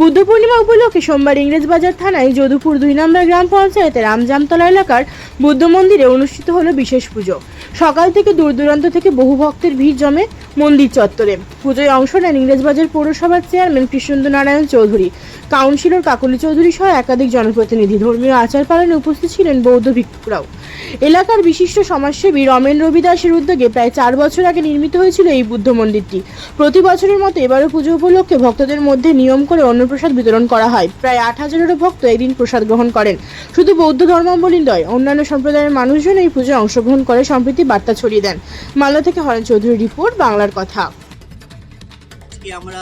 বুদ্ধ পূর্ণিমা উপলক্ষে সোমবার ইংরেজবাজার থানায় যদুপুর দুই নম্বর গ্রাম পঞ্চায়েতের আমজামতলা এলাকার বুদ্ধ মন্দিরে অনুষ্ঠিত হলো বিশেষ পুজো। সকাল থেকে দূর দূরান্ত থেকে বহু ভক্তের ভিড় জমে মন্দির চত্বরে। পুজোয় অংশ নেন ইংরেজবাজার পৌরসভার চেয়ারম্যান কৃষ্ণেন্দ্র নারায়ণ চৌধুরী। কাউন্সিলর কাকলি চৌধুরী সহ একাধিক জনপ্রতিনিধি ধর্মীয় আচার পালনে উপস্থিত ছিলেন বৌদ্ধ ভিক্ষুরাও এলাকার বিশিষ্ট সমাজসেবী রমেন রবি দাসের উদ্যোগে প্রায় চার বছর আগে নির্মিত হয়েছিল এই বুদ্ধ মন্দিরটি। প্রতি বছরের মতো এবারও পুজো উপলক্ষে ভক্তদের মধ্যে নিয়ম করে অন্নপ্রসাদ বিতরণ করা হয়। প্রায় আট হাজারেরও ভক্ত এদিন প্রসাদ গ্রহণ করেন। শুধু বৌদ্ধ ধর্মাবলী নয়, অন্যান্য সম্প্রদায়ের মানুষজন এই পুজোয় অংশগ্রহণ করে সম্প্রীতি বার্তা ছড়িয়ে দেন। মালদা থেকে হরেন চৌধুরী রিপোর্ট, বাংলার কথা। আজকে আমরা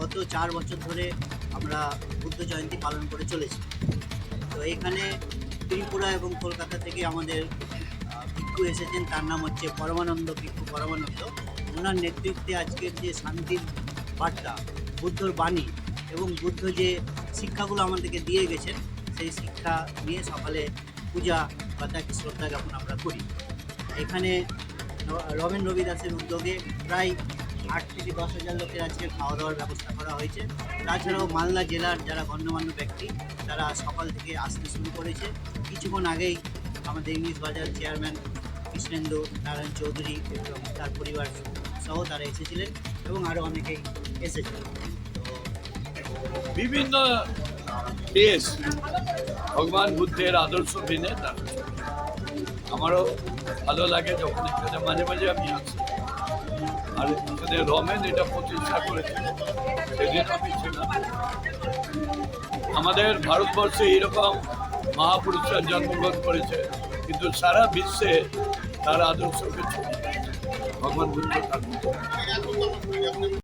গত চার বছর ধরে আমরা বুদ্ধ জয়ন্তী পালন করে চলেছি। তো এখানে ত্রিপুরা এবং কলকাতা থেকে আমাদের ভিক্ষু এসেছেন। তার নাম হচ্ছে পরমানন্দ ভিক্ষু পরমানন্দ। ওনার নেতৃত্বে আজকের যে শান্তির বার্তা, বুদ্ধর বাণী এবং বুদ্ধ যে শিক্ষাগুলো আমাদেরকে দিয়ে গেছেন, সেই শিক্ষা নিয়ে সকালে পূজা বা তাকে শ্রদ্ধা জ্ঞাপন আমরা করি। এখানে র- রমেন রবি দাসের উদ্যোগে প্রায় আট থেকে দশ হাজার লোকের আজকে খাওয়া দাওয়ার ব্যবস্থা করা হয়েছে। তাছাড়াও মালদা জেলার যারা গণ্যমান্য ব্যক্তি, তারা সকাল থেকে আসতে শুরু করেছে। কিছুক্ষণ আগেই আমাদের ইংলিশ বাজার চেয়ারম্যান কৃষ্ণেন্দু নারায়ণ চৌধুরী এবং তার পরিবার সহ তারা এসেছিলেন এবং আরও অনেকেই এসেছিলেন বিভিন্ন দেশ ভগবান বুদ্ধের আদর্শ মেনে তারা। আমারও ভালো লাগে যখন এখানে মাঝে মাঝে আমি আসি আর এখানে রমেন এটা প্রতিষ্ঠা করেছে, সেদিন আমি ছিলাম আমাদের ভারতবর্ষে এরকম মহাপুরুষরা জন্মগ্রহণ করেছে, কিন্তু সারা বিশ্বে তার আদর্শকে ভগবান বুদ্ধ তার।